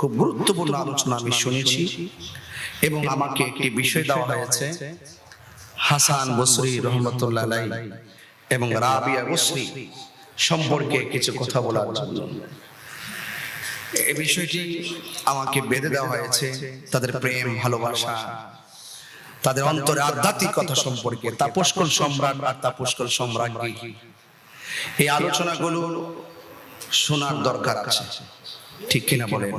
খুব গুরুত্বপূর্ণ আলোচনা আমি শুনেছি এবং আমাকে একটি বিষয় দেওয়া হয়েছে। হাসান বসরি রহমতুল্লাহ এবং রাবিয়া বসরি সম্পর্কে কিছু কথা বলার জন্য। এই বিষয়টি আমাকে বেঁধে দেওয়া হয়েছে, তাদের প্রেম, ভালোবাসা, তাদের অন্তরে আধ্যাত্মিক কথা সম্পর্কে, তাপস্কল সম্রাট আর তাপস্কল সম্রাজ্ঞী। এই আলোচনাগুলো শোনার দরকার আছে। ঠিক কিনা বলেন?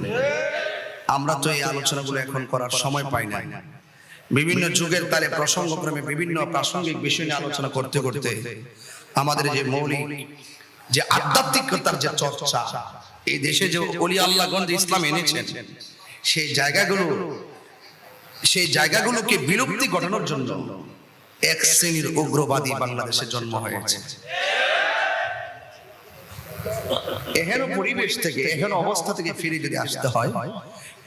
আমরা তো এই আলোচনাগুলো এখন করার সময় পাই না। বিভিন্ন যুগের তালে প্রসঙ্গক্রমে বিভিন্ন প্রাসঙ্গিক বিষয় নিয়ে আলোচনা করতে করতে আমাদের যে মৌলিক যে আধ্যাত্মিকতার যে চর্চা এই দেশে যে অলি আল্লাহগঞ্জ ইসলাম এনেছেন সেই জায়গাগুলো সেই জায়গাগুলোকে বিলুপ্তি ঘটানোর জন্য এক শ্রেণির উগ্রবাদী বাংলাদেশে জন্ম হয়েছে। এহেন পরিবেশ থেকে, এহেন অবস্থা থেকে ফিরে যদি আসতে হয়,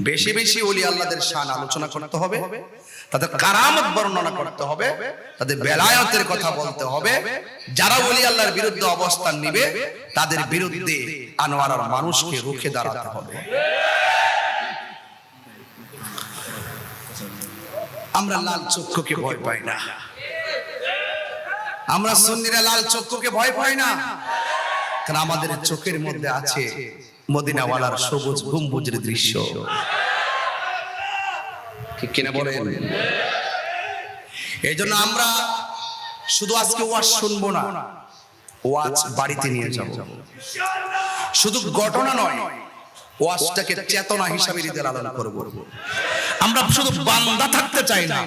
বেশি বেশি ওলি আল্লাহদের শান আলোচনা করতে হবে, তাদের কারামত বর্ণনা করতে হবে, তাদের বেলায়তের কথা বলতে হবে, যারা ওলি আল্লাহর বিরুদ্ধে অবস্থান নিবে, তাদের বিরুদ্ধে আনোয়ারার মানুষকে রুখে দাঁড়াতে হবে। আমরা লাল চক্ষুকে ভয় পাই না। আমরা সুন্নিরা লাল চক্ষুকে ভয় পাই না। কারণ আমাদের চোখের মধ্যে আছে মদিনাওয়ালার সবুজ গম্বুজের দৃশ্য। ঠিক কিনা বলেন? এই জন্য আমরা শুধু আজকে ওয়াজ শুনব না, ওয়াজ বাড়িতে নিয়ে যাব। শুধু ঘটনা নয়, ওয়াজটাকে চেতনা হিসাবে হৃদয় লালন করব। আমরা শুধু বান্দা থাকতে চাই না,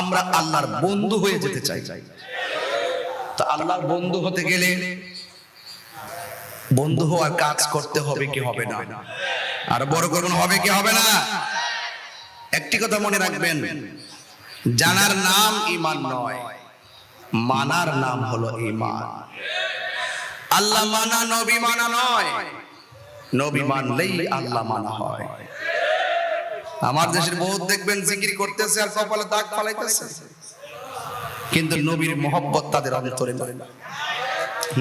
আমরা আল্লাহর বন্ধু হয়ে যেতে চাই। তো আল্লাহর বন্ধু হতে গেলে বন্ধু হওয়ার কাজ করতে হবে কি হবে না? আর বড় করুন, হবে কি হবে না? একটি কথা মনে রাখবেন, জানার নাম ইমান নয়, মানার নাম হলো ইমান আল্লাহ মানা, নবী মানা নয়, নবী মানলেই আল্লাহ মানা হয়। আমার দেশের বহুত দেখবেন, জিকির করতেছে আর কপালে দাগ ফালাইতেছে। কিন্তু নবীর মোহব্বত তাদের অন্তরে।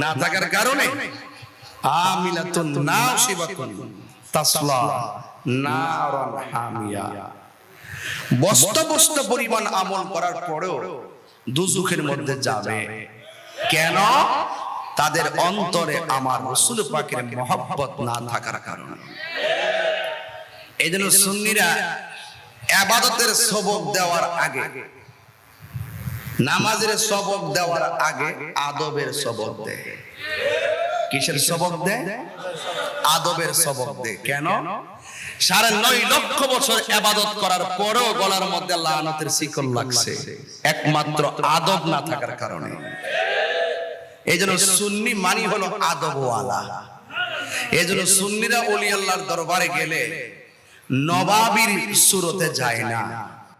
না থাকার কারণে আমিলাতুন নাসিবাতুন তাসলা নারান হামিয়া। বস্তা বস্তা পরিমাণ আমল করার পরেও দুজুখের মধ্যে যাবে। কেন? তাদের অন্তরে আমার রসুল পাকের মহব্বত না থাকার কারণে। এই জন্য সুন্নিরা আবাদতের সবক দেওয়ার আগে, নামাজের সবক দেওয়ার আগে আদবের সবক দেয়। কিসের সবক দেয় আদবের সবক দেয় কেন? সাড়ে নয় লক্ষ বছর আবাদত করার পরেও গলার মধ্যে লানতের শিকল লাগছে। একমাত্র আদব না থাকার কারণে। এই জন্য সুন্নি মানি হলো আদবওয়ালা। এই জন্য সুন্নিরা অলি আল্লাহর দরবারে গেলে নবাবির সুরতে যায় না।